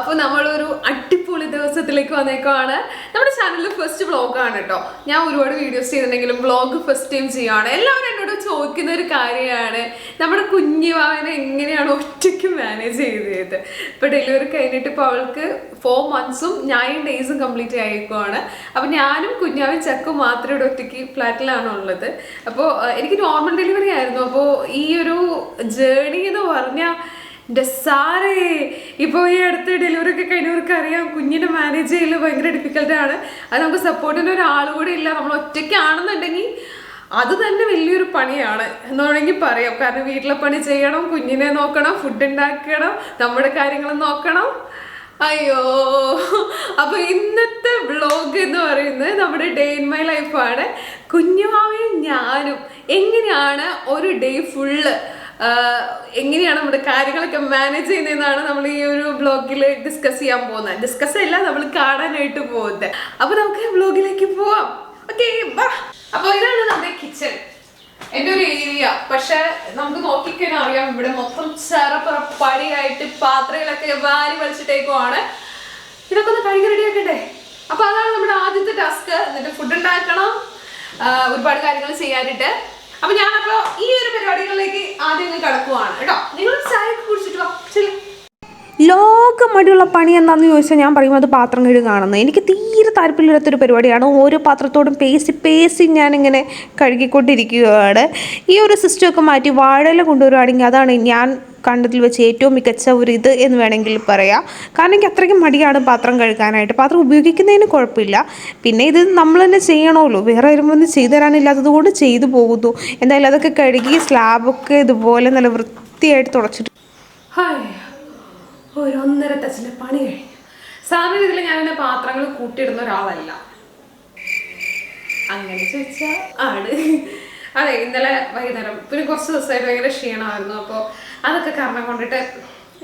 അപ്പോൾ നമ്മളൊരു അടിപൊളി ദിവസത്തിലേക്ക് വന്നേക്കുവാണ്. നമ്മുടെ ചാനലിൽ ഫസ്റ്റ് വ്ളോഗാണ് കേട്ടോ ഞാൻ ഒരുപാട് വീഡിയോസ് ചെയ്തിട്ടുണ്ടെങ്കിലും വ്ളോഗ് ഫസ്റ്റ് ടൈം ചെയ്യുകയാണ് എല്ലാവരും എന്നോട് ചോദിക്കുന്ന ഒരു കാര്യമാണ്. നമ്മുടെ കുഞ്ഞു വാവനെ എങ്ങനെയാണ് ഒറ്റയ്ക്ക് മാനേജ് ചെയ്തത്? ഇപ്പോൾ ഡെലിവറി കഴിഞ്ഞിട്ട് ഇപ്പോൾ അവൾക്ക് ഫോർ മന്ത്സും നയൻ ഡേയ്സും കംപ്ലീറ്റ് ആയിരിക്കുവാണ് അപ്പോൾ ഞാനും കുഞ്ഞാവും ചക്കും മാത്രമേ ഇവിടെ ഒറ്റയ്ക്ക് ഫ്ലാറ്റിലാണ് ഉള്ളത്. അപ്പോൾ എനിക്ക് നോർമൽ ഡെലിവറി ആയിരുന്നു. അപ്പോൾ ഈ ഒരു ജേണി എന്ന് പറഞ്ഞാൽ എന്റെ സാറേ ഇപ്പോൾ ഈ അടുത്ത് ഡെലിവറി ഒക്കെ കഴിഞ്ഞവർക്ക് അറിയാം കുഞ്ഞിനെ മാനേജ് ചെയ്യൽ ഭയങ്കര ഡിഫിക്കൽട്ടാണ് അത് നമുക്ക് സപ്പോർട്ടിന്റെ ഒരാൾ കൂടെ ഇല്ല നമ്മൾ ഒറ്റയ്ക്കാണെന്നുണ്ടെങ്കിൽ അത് തന്നെ വലിയൊരു പണിയാണ് എന്ന് വേണമെങ്കിൽ പറയാം. കാരണം വീട്ടിലെ പണി ചെയ്യണം കുഞ്ഞിനെ നോക്കണം ഫുഡ് ഉണ്ടാക്കണം നമ്മുടെ കാര്യങ്ങൾ നോക്കണം. അയ്യോ. അപ്പൊ ഇന്നത്തെ വ്ളോഗ് എന്ന് പറയുന്നത് നമ്മുടെ ഡേ ഇൻ മൈ ലൈഫാണ് കുഞ്ഞുമാവയും ഞാനും എങ്ങനെയാണ് ഒരു ഡേ ഫുള്ള് എങ്ങനെയാണ് നമ്മുടെ കാര്യങ്ങളൊക്കെ മാനേജ് ചെയ്യുന്നതെന്നാണ് നമ്മൾ ഈ ഒരു ബ്ലോഗിൽ ഡിസ്കസ് ചെയ്യാൻ പോകുന്നത്. ഡിസ്കസ് അല്ല നമ്മൾ കാണാനായിട്ട് പോകുന്നത്. അപ്പൊ നമുക്ക് ബ്ലോഗിലേക്ക് പോവാം. ഓക്കെ അപ്പൊ ഇതാണ് നമ്മുടെ കിച്ചൺ എന്റെ ഒരു ഏരിയ പക്ഷെ നമുക്ക് നോക്കിക്കഴിഞ്ഞാൽ അറിയാം ഇവിടെ മൊത്തം ചെറപ്പറ പടിയായിട്ട് പാത്രങ്ങളൊക്കെ വാരി വലിച്ചിട്ടേക്കുവാണ്. ഇതൊക്കെ ഒന്ന് കഴുകി റെഡിയാക്കട്ടെ അപ്പൊ അതാണ് നമ്മുടെ ആദ്യത്തെ ടാസ്ക് എന്നിട്ട് ഫുഡ് ഉണ്ടാക്കണം. ഒരുപാട് കാര്യങ്ങൾ ചെയ്യാനായിട്ട് അപ്പൊ ഞാനപ്പോ ഈ ഒരു പരിപാടികളിലേക്ക് ആദ്യം കടക്കുവാണ്. കേട്ടോ? നിങ്ങൾ ചായ കുടിച്ചിട്ട് വാ. ലോക മടിയുള്ള പണി എന്താണെന്ന് ചോദിച്ചാൽ ഞാൻ പറയും അത് പാത്രം കഴുകാണെന്ന് എനിക്ക് തീരെ താല്പര്യമില്ലാത്തൊരു പരിപാടിയാണ്. ഓരോ പാത്രത്തോടും പേസി പേസി ഞാനിങ്ങനെ കഴുകിക്കൊണ്ടിരിക്കുകയാണ്. ഈ ഒരു സിസ്റ്റമൊക്കെ മാറ്റി വാഴയില കൊണ്ടുവരുവാണെങ്കിൽ അതാണ് ഞാൻ കണ്ടതിൽ വെച്ച് ഏറ്റവും മികച്ച ഒരു ഇത് എന്ന് വേണമെങ്കിൽ പറയാം. കാരണം എനിക്ക് അത്രയ്ക്കും മടിയാണ് പാത്രം കഴുകാനായിട്ട്. പാത്രം ഉപയോഗിക്കുന്നതിന് കുഴപ്പമില്ല. പിന്നെ ഇത് നമ്മൾ തന്നെ ചെയ്യണമല്ലോ. വേറെ വരുമ്പോൾ ഒന്ന് ചെയ്തു തരാനില്ലാത്തത് കൊണ്ട് ചെയ്തു പോകുന്നു. എന്തായാലും അതൊക്കെ കഴുകി സ്ലാബൊക്കെ ഇതുപോലെ നല്ല വൃത്തിയായിട്ട് തുടച്ചിട്ട് ഹായ്. ഒരു ഒന്നര പണി കഴിഞ്ഞു. സാധാരണ ഇതിൽ ഞാൻ എന്റെ പാത്രങ്ങൾ കൂട്ടിയിടുന്ന ഒരാളല്ല. അങ്ങനെ ചോദിച്ചാൽ ആണ്. അതെ ഇന്നലെ വൈകുന്നേരം പിന്നെ കുറച്ച് ദിവസമായിട്ട് ഭയങ്കര ക്ഷീണമായിരുന്നു. അപ്പോൾ അതൊക്കെ കാരണം കൊണ്ടിട്ട്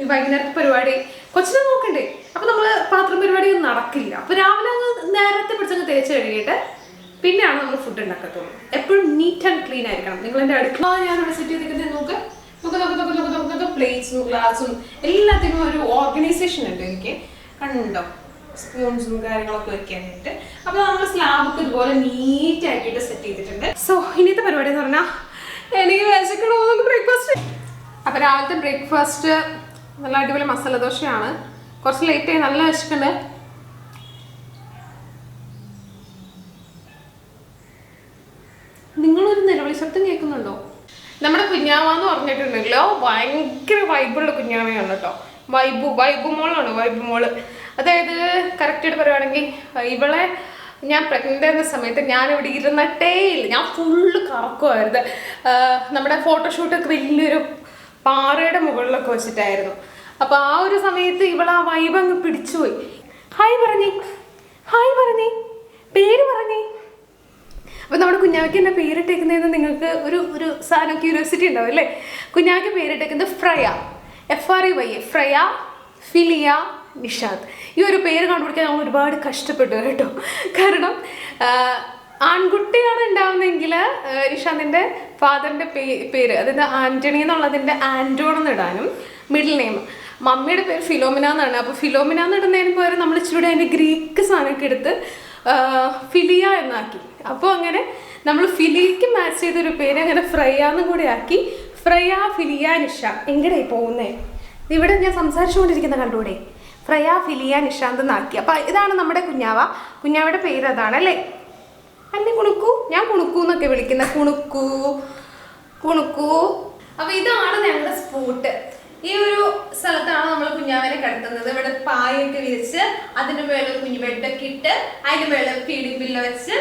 ഈ വൈകുന്നേരത്തെ പരിപാടി കൊച്ചിനെ നോക്കണ്ടേ? അപ്പോൾ നമ്മൾ പാത്രം പരിപാടി നടക്കില്ല. അപ്പോൾ രാവിലെ അങ്ങ് നേരത്തെ പിടിച്ചങ്ങ് തേച്ച് കഴുകിയിട്ട് പിന്നെയാണ് നമ്മൾ ഫുഡ് ഉണ്ടാക്കത്തുള്ളൂ എപ്പോഴും നീറ്റ് ആൻഡ് ക്ലീൻ ആയിരിക്കണം. നിങ്ങൾ എന്റെ അടുക്കള ഞാൻ ഇവിടെ സെറ്റ് ചെയ്തിരിക്കുന്നത് നോക്ക്. പ്ലേറ്റ്സും ഗ്ലാസും എല്ലാത്തിനും ഒരു ഓർഗനൈസേഷൻ ഉണ്ട് എനിക്ക്. കണ്ടോ? സ്പൂൺസും കാര്യങ്ങളൊക്കെ വെക്കാനായിട്ട്. അപ്പോൾ നമ്മൾ സ്ലാബൊക്കെ ഇതുപോലെ നീറ്റ് ആക്കിയിട്ട് സെറ്റ് ചെയ്തിട്ടുണ്ട്. സോ ഇനിയത്തെ പരിപാടി എന്ന് പറഞ്ഞാൽ എനിക്ക് വിശക്കണമെന്ന് ബ്രേക്ക്ഫാസ്റ്റ് അപ്പോൾ രാവിലത്തെ ബ്രേക്ക്ഫാസ്റ്റ് നല്ല അടിപൊളി മസാല ദോശയാണ്. കുറച്ച് ലേറ്റ് ആയി നല്ല വിശക്കുണ്ട്. എന്ന് പറഞ്ഞിട്ടുണ്ടെങ്കിലോ ഭയങ്കര വൈബുള്ള കുഞ്ഞാമയാണ് കേട്ടോ. വൈബു വൈബു മോളാണ് വൈബു മോൾ. അതായത് കറക്റ്റായിട്ട് പറയുവാണെങ്കിൽ ഇവളെ ഞാൻ പ്രഗ്നന്റ് ആയിരുന്ന സമയത്ത് ഞാൻ ഇവിടെ ഇരുന്നിട്ടേ ഇല്ല. ഞാൻ ഫുള്ള് കറക്കുമായിരുന്നു നമ്മുടെ ഫോട്ടോഷൂട്ടൊക്കെ വലിയൊരു പാറയുടെ മുകളിലൊക്കെ വെച്ചിട്ടായിരുന്നു. അപ്പോൾ ആ ഒരു സമയത്ത് ഇവൾ ആ വൈബ് അങ്ങ് പിടിച്ചുപോയി. ഹായ് പറഞ്ഞേ ഹായ് പറഞ്ഞേ പേര് പറഞ്ഞേ അപ്പോൾ നമ്മുടെ കുഞ്ഞാവയ്ക്ക് എന്നെ പേരിട്ടേക്കുന്നതെന്ന് നിങ്ങൾക്ക് ഒരു ഒരു സാധനം ക്യൂരിയോസിറ്റി ഉണ്ടാവും അല്ലേ? കുഞ്ഞാവയ്ക്ക് പേരിട്ടേക്കുന്നത് Freya. F R E Y A Freya Philia Nishad. ഈ ഒരു പേര് കണ്ടുപിടിക്കാൻ നമ്മൾ ഒരുപാട് കഷ്ടപ്പെട്ടു കേട്ടോ. കാരണം ആൺകുട്ടിയാണ് ഉണ്ടാവുന്നതെങ്കിൽ നിഷാദിന്റെ ഫാദറിന്റെ പേ പേര് അതായത് ആന്റണി എന്നുള്ളതിന്റെ ആന്റോൺ എന്ന് ഇടാനും മിഡിൽ നെയിം മമ്മിയുടെ പേര് ഫിലോമിന എന്നാണ്. അപ്പോൾ ഫിലോമിന എന്ന് ഇടുന്നതിന് നമ്മൾ ഇച്ചിരി അതിന്റെ ഗ്രീക്ക് സാധനമൊക്കെ എടുത്ത് ഫിലിയ എന്നാക്കി. അപ്പോൾ അങ്ങനെ നമ്മൾ ഫിലിക്ക് മാച്ച് ചെയ്തൊരു പേര് അങ്ങനെ ഫ്രയ എന്നും കൂടെ ആക്കി. ഫ്രയ ഫിലിയ നിഷ എങ്ങനെ പോകുന്നേ. ഇവിടെ ഞാൻ സംസാരിച്ചുകൊണ്ടിരിക്കുന്ന കണ്ടൂടെ ഫ്രയ ഫിലിയ നിഷാന്ത് എന്നാക്കി. അപ്പം ഇതാണ് നമ്മുടെ കുഞ്ഞാവ. കുഞ്ഞാവയുടെ പേര് അതാണ് അല്ലേ? അല്ലേ കുണുക്കു? ഞാൻ കുണുക്കു എന്നൊക്കെ വിളിക്കുന്ന കുണുക്കു. കുണുക്കു. അപ്പൊ ഇതാണ് ഞങ്ങളുടെ സ്പോട്ട് ഈ ഒരു സ്ഥലത്താണ് കുഞ്ഞാവനെ കിടത്തുന്നത്. ഇവിടെ പായൊക്കെ വിരിച്ച് അതിന് മേളിൽ കുഞ്ഞു ബെഡൊക്കെ ഇട്ട് അതിന്റെ മേളിൽ ഫീഡിംഗ് ബില്ല് വെച്ച്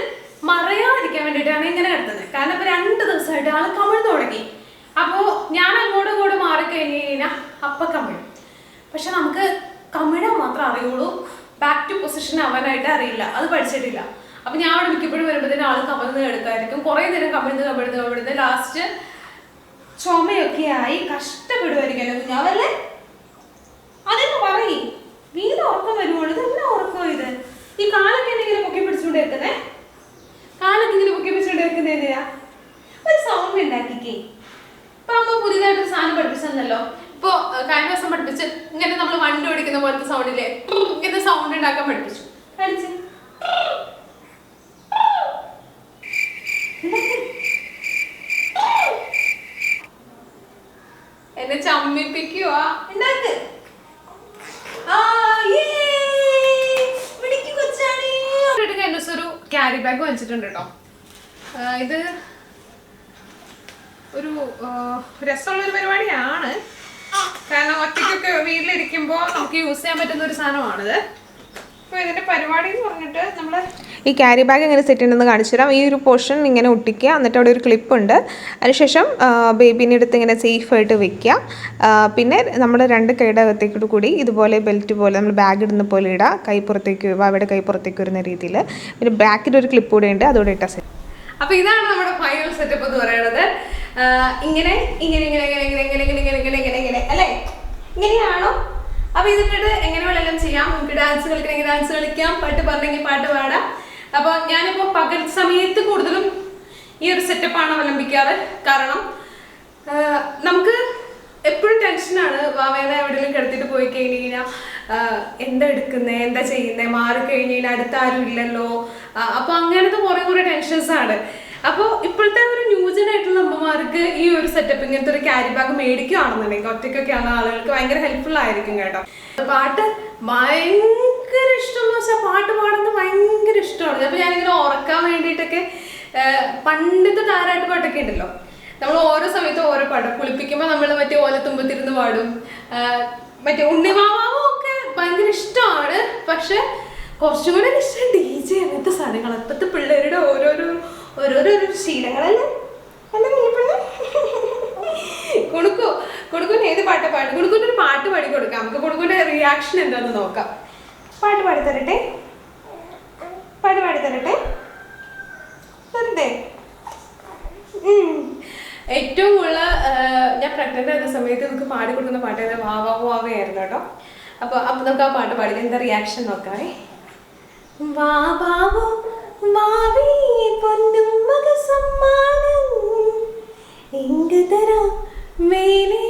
മറയാതിരിക്കാൻ വേണ്ടിയിട്ടാണ് ഇങ്ങനെ കിടത്തുന്നത്. കാരണം ഇപ്പൊ രണ്ട് ദിവസമായിട്ട് ആൾ കമിഴ് തുടങ്ങി. അപ്പോ ഞാൻ അങ്ങോട്ടും ഇങ്ങോട്ടും മാറിക്കഴിഞ്ഞു കഴിഞ്ഞാൽ അപ്പ കമിഴ്. പക്ഷെ നമുക്ക് കമിഴാൻ മാത്രം അറിയുള്ളൂ. ബാക്ക് ടു പൊസിഷൻ ആവാനായിട്ട് അറിയില്ല. അത് പഠിച്ചിട്ടില്ല. അപ്പൊ ഞാൻ അവിടെ മിക്കപ്പോഴും വരുമ്പോഴത്തേനും ആൾ കമിഴ്ന്ന് എടുക്കായിരിക്കും കുറെ നേരം കമിഴ്ന്ന് കമിഴ്ന്ന് കമിഴ്ന്ന് ലാസ്റ്റ് ചുമയൊക്കെ ആയി കഷ്ടപ്പെടുമായിരിക്കും. കുഞ്ഞാവല്ലേ അതെന്ന് പറയ് വീട് ഉറക്കം വരുമ്പോൾ ഇതെന്നാ ഉറക്കം ഇത് ഈ കാലൊക്കെ എന്തെങ്കിലും പൊക്കി പിടിച്ചുകൊണ്ട് വെക്കുന്നേ കാലൊക്കെ ഇങ്ങനെ പൊക്കി പിടിച്ചുകൊണ്ട് വെക്കുന്നത് എന്തിനാ ഒരു സൗണ്ട് ഉണ്ടാക്കിക്കേ ഇപ്പൊ അമ്മ പുതിയതായിട്ട് ഒരു സാധനം പഠിപ്പിച്ചെന്നല്ലോ ഇപ്പൊ അഹ് കഴിഞ്ഞ ദിവസം പഠിപ്പിച്ച് ഇങ്ങനെ നമ്മൾ വണ്ടി ഓടിക്കുന്ന പോലത്തെ സൗണ്ടില്ലേ ഇങ്ങനത്തെ സൗണ്ട് ഉണ്ടാക്കാൻ പഠിപ്പിച്ചു പഠിച്ച് എന്നെ ചമ്മിപ്പിക്കുവാ. ഉണ്ടാക്ക്. ഒരു ക്യാരി ബാഗ് വാങ്ങിച്ചിട്ടുണ്ട് കേട്ടോ ഇത് ഒരു രസമുള്ളൊരു രസമുള്ള ഒരു പരിപാടിയാണ് കാരണം ഒറ്റയ്ക്കൊക്കെ വീട്ടിലിരിക്കുമ്പോൾ നമുക്ക് യൂസ് ചെയ്യാൻ പറ്റുന്ന ഒരു സാധനമാണിത്. എന്ന് പറഞ്ഞിട്ട് നമ്മൾ ഈ ക്യാരി ബാഗ് എങ്ങനെ സെറ്റ് ചെയ്യണമെന്ന് കാണിച്ചു തരാം. ഈ ഒരു പോർഷൻ ഇങ്ങനെ ഒട്ടിക്കുക. എന്നിട്ട് അവിടെ ഒരു ക്ലിപ്പ് ഉണ്ട്. അതിനുശേഷം ബേബിന്റെ അടുത്ത് ഇങ്ങനെ സേഫായിട്ട് വെക്കുക. പിന്നെ നമ്മൾ രണ്ട് കൈയുടെ അകത്തേക്കൂടെ കൂടി ഇതുപോലെ ബെൽറ്റ് പോലെ നമ്മൾ ബാഗ് ഇടുന്ന പോലെ ഇടുക കൈ പുറത്തേക്ക് വാവയുടെ കൈ പുറത്തേക്ക് വരുന്ന രീതിയിൽ പിന്നെ ബാക്കിൽ ഒരു ക്ലിപ്പ് കൂടെ ഉണ്ട്. അതോടെ ഇട്ട സെറ്റ് അപ്പോൾ ഇതാണ് നമ്മുടെ ഫൈനൽ സെറ്റപ്പ് എന്ന് പറയുന്നത്. ഇങ്ങനെ ഇങ്ങനെ ഇങ്ങനെ ഇങ്ങനെ ഇങ്ങനെ ഡാൻസ് കളിക്കണമെങ്കിൽ ഡാൻസ് കളിക്കാം പാട്ട് പറഞ്ഞെങ്കിൽ പാട്ട് പാടാം. അപ്പൊ ഞാനിപ്പോ പകൽ സമയത്ത് കൂടുതലും ഈ ഒരു സെറ്റപ്പാണ് അവലംബിക്കാറ്. കാരണം നമുക്ക് എപ്പോഴും ടെൻഷനാണ് വാവേനെ എവിടെയെങ്കിലും കിടത്തിട്ട് പോയി കഴിഞ്ഞ് കഴിഞ്ഞാൽ എന്താ എടുക്കുന്നത് എന്താ ചെയ്യുന്നത് മാറി കഴിഞ്ഞ് കഴിഞ്ഞാൽ അടുത്ത ആരും ഇല്ലല്ലോ. അപ്പോൾ അപ്പൊ അങ്ങനത്തെ കുറെ കുറെ ടെൻഷൻസ് ആണ്. അപ്പോൾ ഇപ്പോഴത്തെ ഒരു ന്യൂജൻ ആയിട്ടുള്ള അമ്മമാർക്ക് ഈ ഒരു സെറ്റപ്പ് ഇങ്ങനത്തെ ഒരു ക്യാരി ബാഗ് മേടിക്കുകയാണെന്നുണ്ടെങ്കിൽ ഒറ്റയ്ക്കൊക്കെയാണ് ആളുകൾക്ക് ഭയങ്കര ഹെൽപ്ഫുൾ ആയിരിക്കും കേട്ടോ. പാട്ട് ഭയങ്കര ഇഷ്ടം എന്ന് വെച്ചാൽ പാട്ട് പാടുന്നത് ഭയങ്കര ഇഷ്ടമാണ്. അപ്പോൾ ഞാനിങ്ങനെ ഉറക്കാൻ വേണ്ടിയിട്ടൊക്കെ പണ്ടത്തെ താരാട്ട് പാട്ടൊക്കെ ഉണ്ടല്ലോ. നമ്മൾ ഓരോ സമയത്ത് ഓരോ പാട്ട് കുളിപ്പിക്കുമ്പോൾ നമ്മൾ മറ്റേ ഓലത്തുമ്പത്തിരുന്ന് പാടും. മറ്റേ ഉണ്ണിമാവും ഒക്കെ ഭയങ്കര ഇഷ്ടമാണ്. പക്ഷെ കുറച്ചും കൂടെ ഇഷ്ടം ഡി ജെ അങ്ങനത്തെ സാധനങ്ങൾ ഇപ്പോഴത്തെ പിള്ളേരുടെ ഓരോരോ ഓരോരോ ശീലങ്ങളല്ലേ? അല്ല കുണുക്കുന് ഏത് പാട്ട് പാടും? കൊടുക്കുന്ന ഒരു പാട്ട് പാടി കൊടുക്കാം. നമുക്ക് കൊടുക്കുന്ന റിയാക്ഷൻ എന്താന്ന് നോക്കാം. പാട്ട് പാടി തരട്ടെ? പാട്ട് പാടി തരട്ടെ? തരട്ടെ. ഏറ്റവും കൂടുതൽ ഞാൻ പ്രഗ്നന്റ് ആയിരുന്ന സമയത്ത് നമുക്ക് പാടി കൊടുക്കുന്ന പാട്ട് ഏതാ? വാ വാ വാവയായിരുന്നു കേട്ടോ. അപ്പൊ അപ്പൊ നമുക്ക് ആ പാട്ട് പാടി. എന്താ റിയാക്ഷൻ നോക്കാവേ വാ വാവോ വാവേ പൊന്നും മകസമ്മാനം എങ്ക് തരാം. മേലേ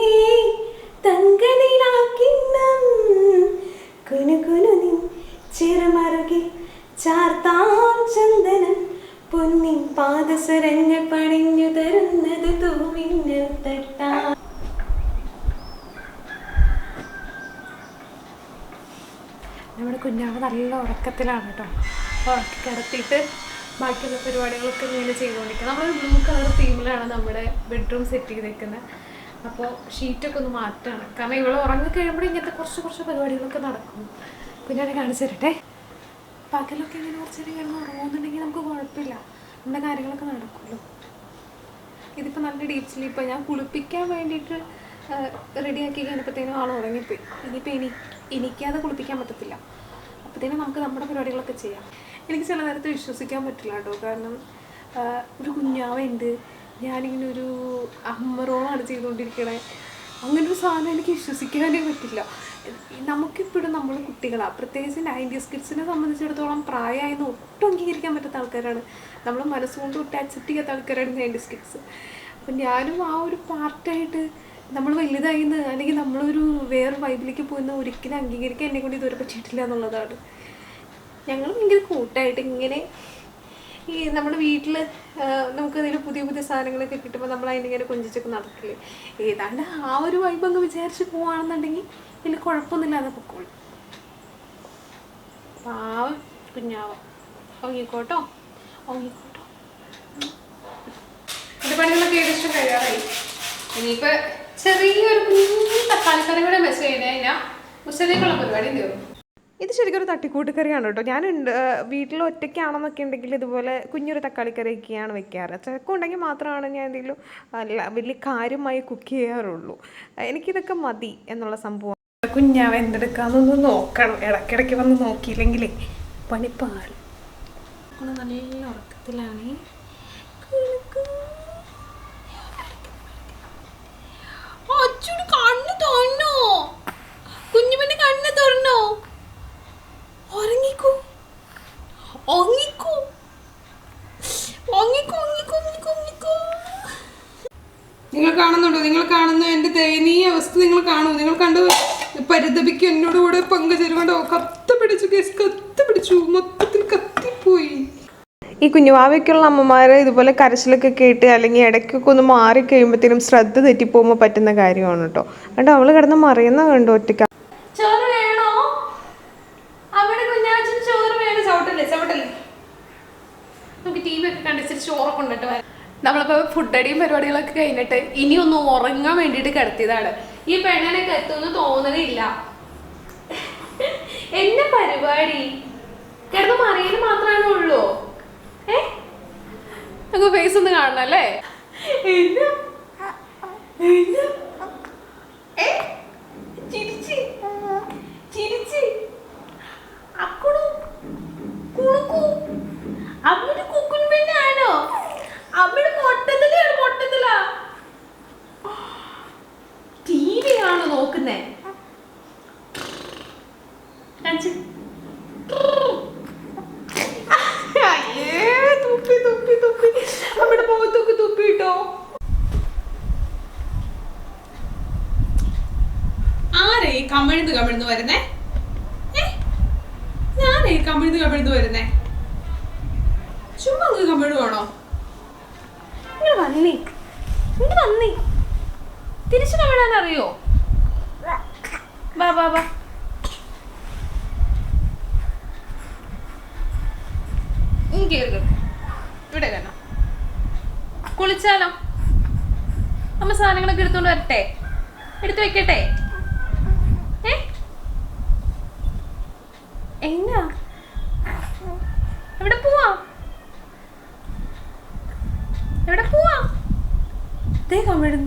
കുനുകുനു ചാർത്താം ചന്ദനം. പൊന്നിൻ പണിഞ്ഞു തരുന്നത് നമ്മുടെ കുഞ്ഞാവ് നല്ല ഉറക്കത്തിലാണ് കേട്ടോ. ഉറക്കി കിടത്തിയിട്ട് ബാക്കിയുള്ള പരിപാടികളൊക്കെ ഇങ്ങനെ ചെയ്തുകൊണ്ടിരിക്കുക. നമ്മൾ ബ്ലൂ കളർ തീമിലാണ് നമ്മുടെ ബെഡ്റൂം സെറ്റ് ചെയ്തേക്കുന്നത്. അപ്പോൾ ഷീറ്റൊക്കെ ഒന്ന് മാറ്റണം. കാരണം ഇവൾ ഉറങ്ങി കഴിയുമ്പോൾ ഇങ്ങനത്തെ കുറച്ച് കുറച്ച് പരിപാടികളൊക്കെ നടക്കും. പിന്നെ കാണിച്ചു തരട്ടെ? പകലൊക്കെ ഇങ്ങനെ കുറച്ച് നേരം കിടന്ന് ഉറങ്ങുന്നുണ്ടെങ്കിൽ നമുക്ക് കുഴപ്പമില്ല. നമ്മുടെ കാര്യങ്ങളൊക്കെ നടക്കുമല്ലോ. ഇതിപ്പോൾ നല്ല ഡീപ് സ്ലീപ്പ് ഞാൻ കുളിപ്പിക്കാൻ വേണ്ടിയിട്ട് റെഡിയാക്കി കഴിഞ്ഞപ്പോഴത്തേനും ആൾ ഉറങ്ങിപ്പോയി. ഇനിയിപ്പോൾ എനി എനിക്കത് കുളിപ്പിക്കാൻ പറ്റത്തില്ല. അപ്പോഴത്തേനും നമുക്ക് നമ്മുടെ പരിപാടികളൊക്കെ ചെയ്യാം. എനിക്ക് ചില നേരത്തെ വിശ്വസിക്കാൻ പറ്റില്ല കേട്ടോ. കാരണം ഒരു കുഞ്ഞാവുണ്ട് ഞാനിങ്ങനെ ഒരു അമ്മറോളാണ് ചെയ്തുകൊണ്ടിരിക്കണേ. അങ്ങനെ ഒരു സാധനം എനിക്ക് വിശ്വസിക്കാനേ പറ്റില്ല. നമുക്കിപ്പോഴും നമ്മൾ കുട്ടികളാണ് പ്രത്യേകിച്ച് നയന്റീസ് കിഡ്സിനെ സംബന്ധിച്ചിടത്തോളം പ്രായമായെന്ന് ഒട്ടും അംഗീകരിക്കാൻ പറ്റാത്ത ആൾക്കാരാണ്. നമ്മൾ മനസ്സുകൊണ്ട് ഒട്ടും അക്സെപ്റ്റ് ചെയ്യാത്ത ആൾക്കാരാണ് നയന്റീസ് കിഡ്സ് അപ്പം ഞാനും ആ ഒരു പാർട്ടായിട്ട് നമ്മൾ വലുതായിന്ന് അല്ലെങ്കിൽ നമ്മളൊരു വേറെ വൈബിലേക്ക് പോകുന്ന ഒരിക്കലും അംഗീകരിക്കാൻ എന്നെ കൊണ്ട് ഇതുവരെ പറ്റിയിട്ടില്ല എന്നുള്ളതാണ്. ഞങ്ങൾ ഭയങ്കര കൂട്ടായിട്ട് ഇങ്ങനെ ഈ നമ്മുടെ വീട്ടിൽ നമുക്ക് എന്തെങ്കിലും പുതിയ പുതിയ സാധനങ്ങളൊക്കെ കിട്ടുമ്പോൾ നമ്മൾ അതിനിങ്ങനെ കൊഞ്ചിച്ചൊക്കെ നടക്കില്ലേ? ഏതാണ്ട് ആ ഒരു വൈബ് അങ്ങ് വിചാരിച്ച് പോവാണെന്നുണ്ടെങ്കിൽ ഇതിൽ കുഴപ്പമൊന്നുമില്ലാതെ പൊക്കോളി. പാവം കുഞ്ഞാവോ. ഓങ്ങിക്കോട്ടോ ഓങ്ങിക്കോട്ടോ എന്റെ പണികളൊക്കെ ഏകദേശം കഴിയാറായി. ഇനിയിപ്പോൾ ചെറിയൊരു കുഞ്ഞു തക്കാളിക്കറി കൂടെ മെസ്സേജ് ചെയ്ത് കഴിഞ്ഞാൽ ഉച്ചതേക്കുള്ള പരിപാടി തീർന്നു. ഇത് ശരിക്കും ഒരു തട്ടിക്കൂട്ടുകറിയാണ് കേട്ടോ. ഞാൻ വീട്ടിൽ ഒറ്റയ്ക്കാണെന്നൊക്കെ ഉണ്ടെങ്കിൽ ഇതുപോലെ കുഞ്ഞൊരു തക്കാളിക്കറിയൊക്കെയാണ് വെക്കാറ്. ചക്ക ഉണ്ടെങ്കിൽ മാത്രമാണ് ഞാൻ എന്തെങ്കിലും വലിയ കാര്യമായി കുക്ക് ചെയ്യാറുള്ളൂ. എനിക്കിതൊക്കെ മതി എന്നുള്ള സംഭവം. കുഞ്ഞാവ് എന്തെടുക്കാന്നൊന്ന് നോക്കണം. ഇടയ്ക്കിടയ്ക്ക് വന്ന് നോക്കിയില്ലെങ്കിലേ പണിപ്പാറും നല്ല ഉറക്കത്തിലാണ്. കണ്ണ് തുറന്നോ? കുഞ്ഞുമന്റെ കണ്ണ് തുറന്നോ? ഉറങ്ങിക്കോ ഉറങ്ങിക്കോ ഉറങ്ങിക്കോ ഉറങ്ങിക്കോ ഉറങ്ങിക്കോ നിങ്ങൾ കാണുന്നുണ്ടോ? നിങ്ങൾ കാണുന്നു എന്റെ ദയനീയ അവസ്ഥ നിങ്ങൾ കാണൂ നിങ്ങൾ കണ്ട്? പരിതപിക്കും എന്നോട് കൂടെ പങ്കുചേരുകൊണ്ടോ കത്ത് പിടിച്ചു കേസ് കത്ത് പിടിച്ചു. മൊത്തത്തിൽ കത്തിപ്പോയി. ഈ കുഞ്ഞുവാവയ്ക്കുള്ള അമ്മമാരെ ഇതുപോലെ കരച്ചിലൊക്കെ കേട്ട് അല്ലെങ്കിൽ ഇടയ്ക്കൊക്കെ ഒന്ന് മാറി കഴിയുമ്പോഴത്തേനും ശ്രദ്ധ തെറ്റിപ്പോകുമ്പോൾ പറ്റുന്ന കാര്യമാണ് കേട്ടോ. കണ്ടോ അവൾ കിടന്ന് മറിയുന്ന കണ്ടോ? ഒറ്റയ്ക്ക് ചോറ് വേണോ അവിടെ കുഞ്ഞാച്ചൻ ചോറ് വേണം ചവിട്ടല്ലേ ചവിട്ടല്ലേ നമുക്ക് ടി വി ഒക്കെ കണ്ടിച്ചിട്ട് ചോറൊക്കെ കൊണ്ടിട്ട് വരാം നമ്മളിപ്പോ ഫുഡ് അടിയും പരിപാടികളൊക്കെ കഴിഞ്ഞിട്ട് ഇനി ഒന്ന് ഉറങ്ങാൻ വേണ്ടിയിട്ട് കിടത്തിയതാണ്. ഈ പെണ്ണിനൊക്കെ എത്തുമെന്ന് തോന്നണില്ല. എന്നെ പരിപാടി? കിടന്ന് മറിയൽ മാത്രമാണ് ഉള്ളൂ. ഏ? ഫേസ് ഒന്ന് കാണണം അല്ലേ എന്നാ? എന്നാ? ഏ? ചിരിച്ച്. ചിരിച്ച്. അക്കുടു. കുണുക്കു. അമ്മയുടെ കുക്കുൻപെണ്ണാണോ? അമ്മയുടെ മൊട്ടത്തിലാണ് മൊട്ടത്തിലാ ടി വി ആണോ നോക്കുന്നേ കാണിച്ച്. അയ്യേ, തുപ്പി തുപ്പി തുപ്പി അമ്മയുടെ മുഖത്തൊക്കെ തുപ്പിട്ടോ ആരേ ഈ കമിഴ്ന്ന് കമിഴ്ന്ന് വരുന്നേ? ഞാനേ കമിഴ്ന്ന് കമിഴ്ന്ന് വരുന്നേ? ചുമ്മാ അങ്ങ് ഇങ്ങനെ വന്നേ. തിരിച്ചു കമിഴാൻ അറിയോ ബാ. ഇവിടെ കാണാം കുളിച്ചാലോ? നമ്മ സാധനങ്ങളൊക്കെ എടുത്തോണ്ട് വരട്ടെ? എടുത്തു വെക്കട്ടെ ഏ? എന്നാ എവിടെ പോവാ എവിടെ പോവാ ദേ കമിഴുന്ന്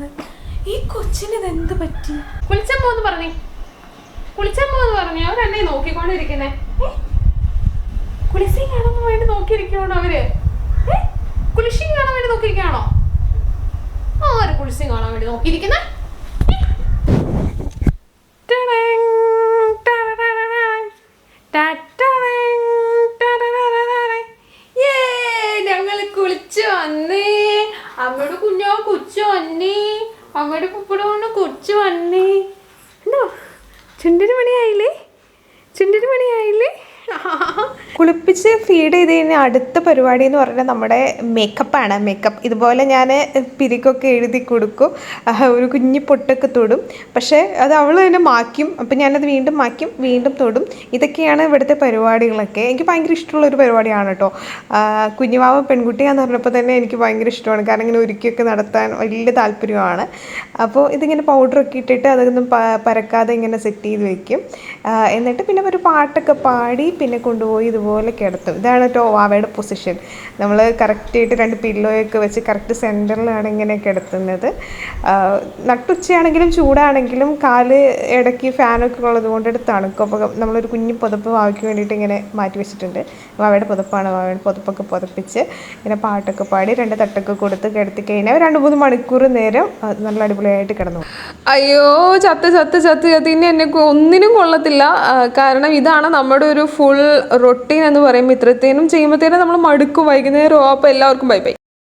ഈ കൊച്ചിന് എന്ത് പറ്റി? കുളിച്ചാൻ പോന്ന് പറഞ്ഞേ. കുളിച്ചാൻ പോന്ന് പറഞ്ഞേ. അവരെന്നെ നോക്കിക്കൊണ്ടിരിക്കുന്നേ. കുളിസിങ് കാണാൻ വേണ്ടി നോക്കിയിരിക്കണോ അവർ? കുളിസിങ് കാണാൻ വേണ്ടി നോക്കിയിരിക്കുകയാണോ ആര് കുളിസിങ് കാണാൻ വേണ്ടി നോക്കിയിരിക്കുന്നേ? ഞങ്ങൾ കുളിച്ചു വന്നേ അമ്മയുടെ കുഞ്ഞോ കുച്ചു വന്നേ അമ്മയുടെ കുപ്പിട കൊണ്ട് കുച്ചു വന്നേ. എന്തോ? ചുണ്ടിന് മണിയായില്ലേ ചുണ്ടിന് മണിയായില്ലേ കുളിപ്പിച്ച് ഫീഡ് ചെയ്ത് കഴിഞ്ഞാൽ അടുത്ത പരിപാടി എന്ന് പറഞ്ഞാൽ നമ്മുടെ മേക്കപ്പാണ് മേക്കപ്പ് ഇതുപോലെ ഞാൻ പിരിക്കൊക്കെ എഴുതി കൊടുക്കും. ഒരു കുഞ്ഞി പൊട്ടൊക്കെ തൊടും. പക്ഷേ അത് അവൾ തന്നെ മാക്കും അപ്പം ഞാനത് വീണ്ടും മാക്കും വീണ്ടും തൊടും. ഇതൊക്കെയാണ് ഇവിടുത്തെ പരിപാടികളൊക്കെ. എനിക്ക് ഭയങ്കര ഇഷ്ടമുള്ള ഒരു പരിപാടിയാണ് കേട്ടോ കുഞ്ഞുമാവ് പെൺകുട്ടിയാന്ന് പറഞ്ഞപ്പോൾ തന്നെ എനിക്ക് ഭയങ്കര ഇഷ്ടമാണ്. കാരണം ഇങ്ങനെ ഒരുക്കിയൊക്കെ നടത്താൻ വലിയ താല്പര്യമാണ്. അപ്പോൾ ഇതിങ്ങനെ പൗഡറൊക്കെ ഇട്ടിട്ട് അതൊന്നും പരക്കാതെ ഇങ്ങനെ സെറ്റ് ചെയ്ത് വെക്കും. എന്നിട്ട് പിന്നെ ഒരു പാട്ടൊക്കെ പാടി പിന്നെ കൊണ്ടുപോയി ഇതുപോലെ കിടത്തും. ഇതാണ് കേട്ടോ വാവയുടെ പൊസിഷൻ നമ്മൾ കറക്റ്റായിട്ട് രണ്ട് പില്ലോയൊക്കെ വെച്ച് കറക്റ്റ് സെന്ററിലാണ് ഇങ്ങനെ കിടത്തുന്നത്. നട്ടുച്ചയാണെങ്കിലും ചൂടാണെങ്കിലും കാൽ ഇടയ്ക്ക് ഫാനൊക്കെ ഉള്ളത് കൊണ്ട് തണുക്കും. അപ്പോൾ നമ്മളൊരു കുഞ്ഞു പുതപ്പ് വാവയ്ക്ക് വേണ്ടിയിട്ട് ഇങ്ങനെ മാറ്റി വെച്ചിട്ടുണ്ട്. വാവയുടെ പുതപ്പാണ് വാവയുടെ പുതപ്പൊക്കെ പുതപ്പിച്ച് ഇങ്ങനെ പാട്ടൊക്കെ പാടി രണ്ട് തട്ടൊക്കെ കൊടുത്ത് കിടത്തി കഴിഞ്ഞാൽ രണ്ട് മൂന്ന് മണിക്കൂർ നേരം നല്ല അടിപൊളിയായിട്ട് കിടന്നു. അയ്യോ ചത്ത് ചത്ത് ചത്ത്. ചത്ത് ഇനി എന്നെ ഒന്നിനും കൊള്ളത്തില്ല. കാരണം ഇതാണ് നമ്മുടെ ഒരു ഫുൾ റൊട്ടീൻ എന്ന് പറയുമ്പോൾ ഇത്രത്തേനും ചെയ്യുമ്പോഴത്തേനും നമ്മൾ മടുക്കും. വൈകുന്നേരം അപ്പോൾ എല്ലാവർക്കും ബൈ ബൈ